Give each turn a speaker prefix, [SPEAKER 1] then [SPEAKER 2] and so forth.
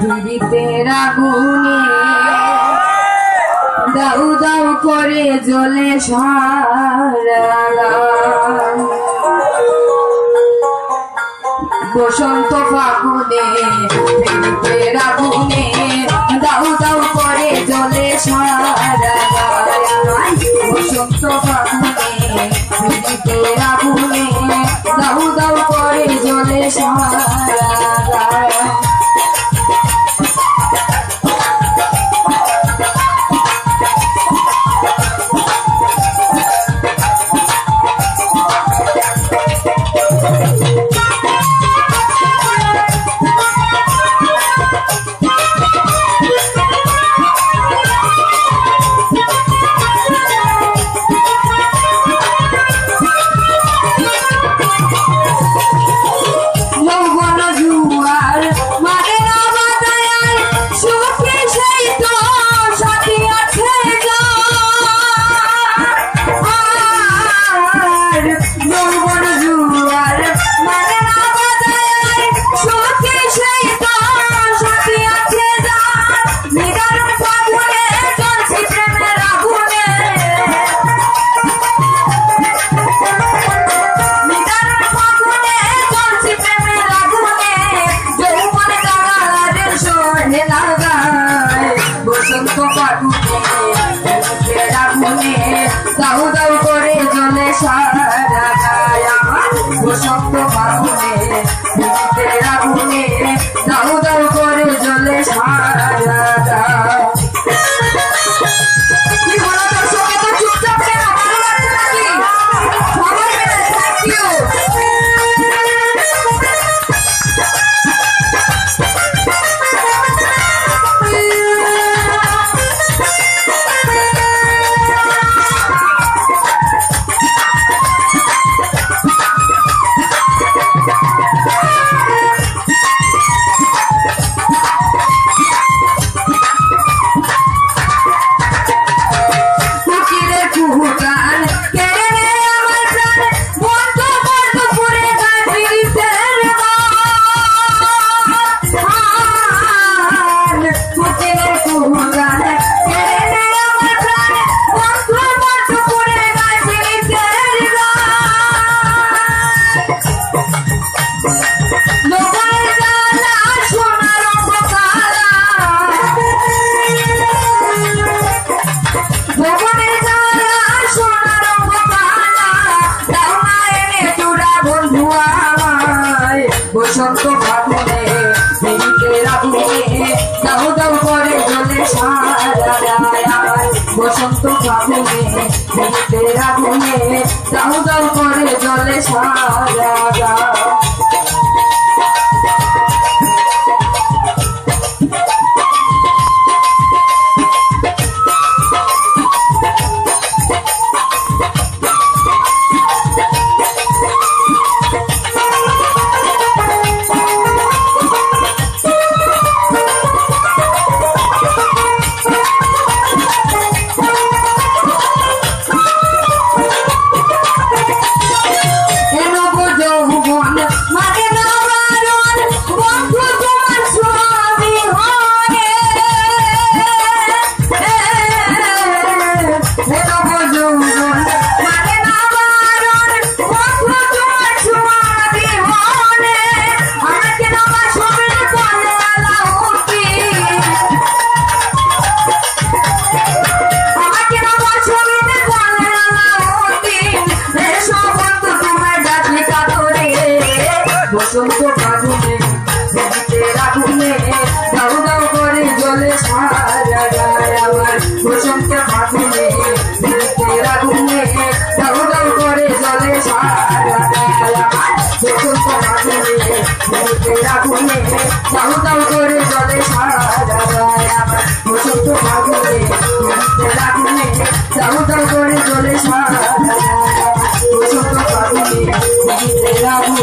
[SPEAKER 1] ধরিতে রাগুনে দাউ দাউ করে জলে সারা বসন্ত ফাগুনে ধরিতে দাউ দাউ করে জলে সারা বসন্ত ভাবনে প্রেমিকে রাবনে দাও দাও করে জলে বসন্ত ভাবনে প্রেমিকে রাবনে দাও দাও করে জলে সারা আগুনে দাউ দাউ করে জলে সারা বসন্ত আগুনে আগুনে দাউ দাউ করে জলে সারা বসন্ত আগুনে